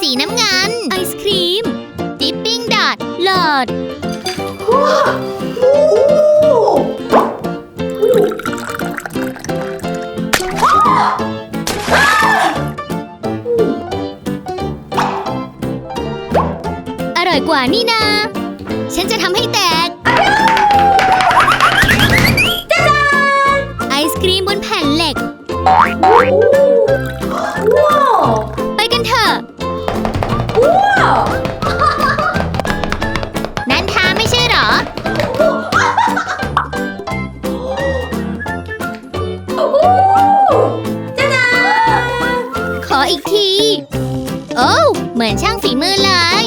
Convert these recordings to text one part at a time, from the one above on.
สีน้ำเงิน ไอศครีม ดิปปิ้งดอทหลอด อร่อยกว่านี่นา ฉันจะทำให้แตก ไอศครีมบนแผ่นเหล็กไอีกที โอ้เหมือนช่างฝีมือเลย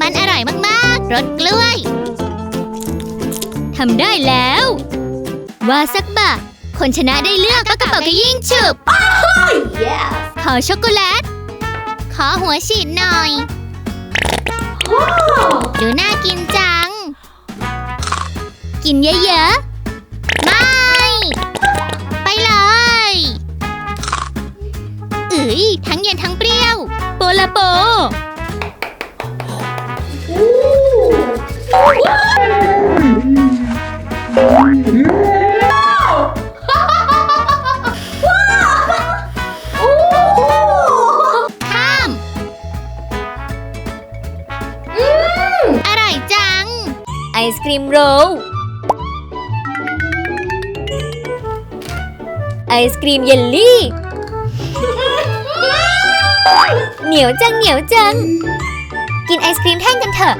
มันอร่อยมากๆ รสกล้วย ทำได้แล้ว ว่าสักบะ คนชนะได้เลือกก็กระเป๋ากระยิ่งฉุบ ขอช็อกโกแลต ขอหัวฉีดหน่อย ดูน่ากินจัง กินเยอะๆม่ไอ้ยทั้งเย็นทั้งเปรี้ยว โปลาโปข้ามอร่อยจัง ไอศครีมโรลไอศครีมเยลลี่ เหนียวจังเหนียวจัง กินไอศครีมแท่งกันเถอะ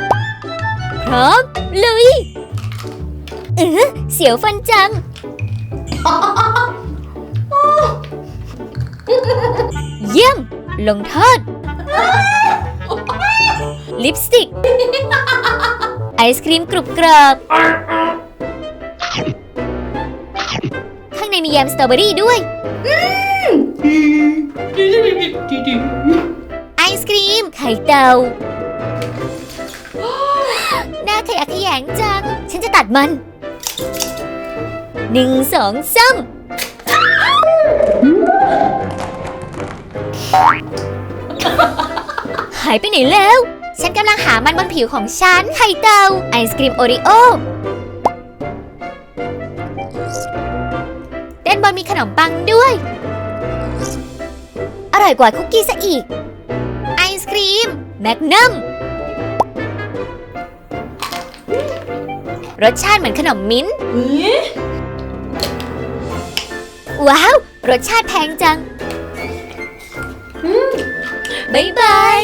พร้อม ลุยเออเสียวฟันจัง เยี่ยม ลงโทษลิปสติก ไอศครีมกรุบกรอบ ในมีแยมสตรอเบอรี่ด้วย ไอศครีม ไข่เตาหน้าขยะแขยงจัง ฉันจะตัดมันหนึ่งสองสามหายไปไหนแล้ว ฉันกำลังหามันบนผิวของฉัน ไข่เตา ไอศครีมโอริโอ มีขนมปังด้วย อร่อยกว่าคุกกี้ซะอีก ไอศครีม แมกนัม รสชาติเหมือนขนมมิ้นท์ว้าว รสชาติแพงจัง บ๊ายบาย